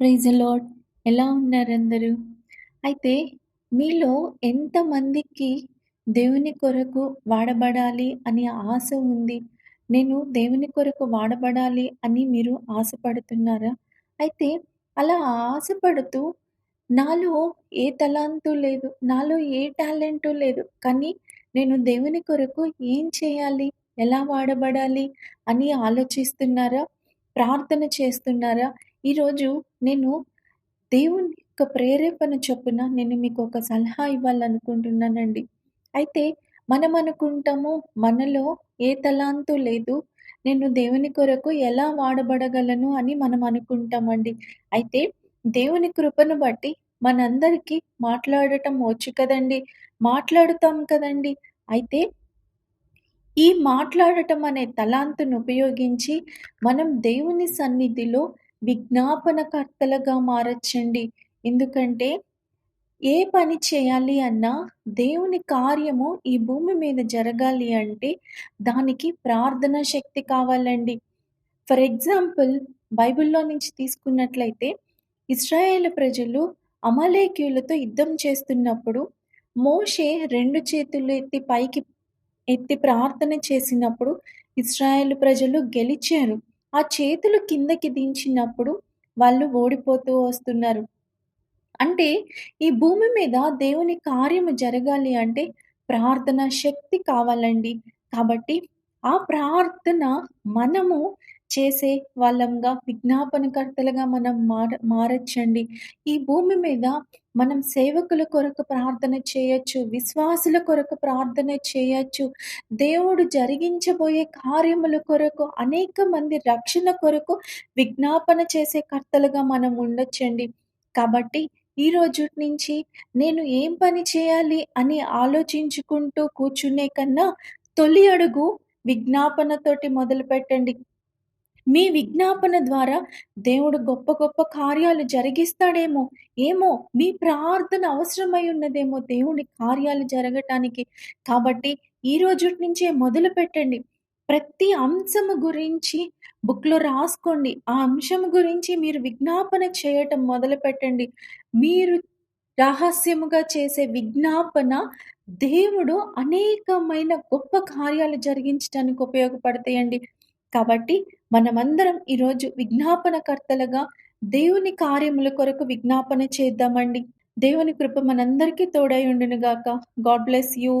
Praise lord. ఎలా ఉన్నారందరూ? అయితే మీలో ఎంతమందికి దేవుని కొరకు వాడబడాలి అని ఆశ ఉంది? నేను దేవుని కొరకు వాడబడాలి అని మీరు ఆశపడుతున్నారా? అయితే అలా ఆశపడుతూ నాలో ఏ తలాంతు లేదు, నాలో ఏ టాలెంటు లేదు. కానీ నేను దేవుని కొరకు ఏం చేయాలి? ఎలా వాడబడాలి? అని ఆలోచిస్తున్నారా? ప్రార్థన చేస్తున్నారా? ఈరోజు నేను దేవుని యొక్క ప్రేరేపణ చొప్పున నేను మీకు ఒక సలహా ఇవ్వాలనుకుంటున్నానండి. అయితే మనం అనుకుంటాము మనలో ఏ తలాంతు లేదు. నేను దేవుని కొరకు ఎలా వాడబడగలను అని మనం అనుకుంటామండి. అయితే దేవుని కృపను బట్టి మనందరికీ మాట్లాడటం వచ్చు కదండీ! మాట్లాడుతాం కదండీ! అయితే ఈ మాట్లాడటం అనే తలాంతును ఉపయోగించి మనం దేవుని సన్నిధిలో విజ్ఞాపనకర్తలుగా మారచ్చండి ఎందుకంటే ఏ పని చేయాలి అన్నా దేవుని కార్యము ఈ భూమి మీద జరగాలి అంటే దానికి ప్రార్థన శక్తి కావాలండి. ఫర్ ఎగ్జాంపుల్ బైబిల్‌లో నుంచి తీసుకున్నట్లయితే ఇస్రాయేల్ ప్రజలు అమలేక్యులతో యుద్ధం చేస్తున్నప్పుడు మోషే రెండు చేతులు ఎత్తి పైకి ఎత్తి ప్రార్థన చేసినప్పుడు ఇస్రాయేల్ ప్రజలు గెలిచారు. ఆ చేతులు కిందకి దించినప్పుడు వాళ్ళు ఓడిపోతూ వస్తున్నారు. అంటే ఈ భూమి మీద దేవుని కార్యము జరగాలి అంటే ప్రార్థన శక్తి కావాలండి. కాబట్టి ఆ ప్రార్థన మనము చేసే వాళ్ళంగా విజ్ఞాపనకర్తలుగా మనం మార మారొచ్చండి. ఈ భూమి మీద మనం సేవకుల కొరకు ప్రార్థన చేయొచ్చు. విశ్వాసుల కొరకు ప్రార్థన చేయొచ్చు. దేవుడు జరిగించబోయే కార్యముల కొరకు అనేక మంది రక్షణ కొరకు విజ్ఞాపన చేసే కర్తలుగా మనం ఉండొచ్చండి. కాబట్టి ఈ రోజు నుంచి నేను ఏం పని చేయాలి అని ఆలోచించుకుంటూ కూర్చునే కన్నా తొలి అడుగు విజ్ఞాపనతోటి మొదలుపెట్టండి. మీ విజ్ఞాపన ద్వారా దేవుడు గొప్ప గొప్ప కార్యాలు జరిగిస్తాడేమో! ఏమో! మీ ప్రార్థన అవసరమై ఉన్నదేమో దేవుని కార్యాలు జరగటానికి. కాబట్టి ఈ రోజు నుంచే మొదలు పెట్టండి ప్రతి అంశము గురించి బుక్‌లో రాసుకోండి. ఆ అంశం గురించి మీరు విజ్ఞాపన చేయటం మొదలు పెట్టండి మీరు రహస్యముగా చేసే విజ్ఞాపన దేవుడు అనేకమైన గొప్ప కార్యాలు జరిగించటానికి ఉపయోగపడతాయండి. కాబట్టి మనమందరం ఈరోజు విజ్ఞాపనకర్తలుగా దేవుని కార్యముల కొరకు విజ్ఞాపన చేద్దామండి. దేవుని కృప మనందరికీ తోడై ఉండును గాక. God bless you.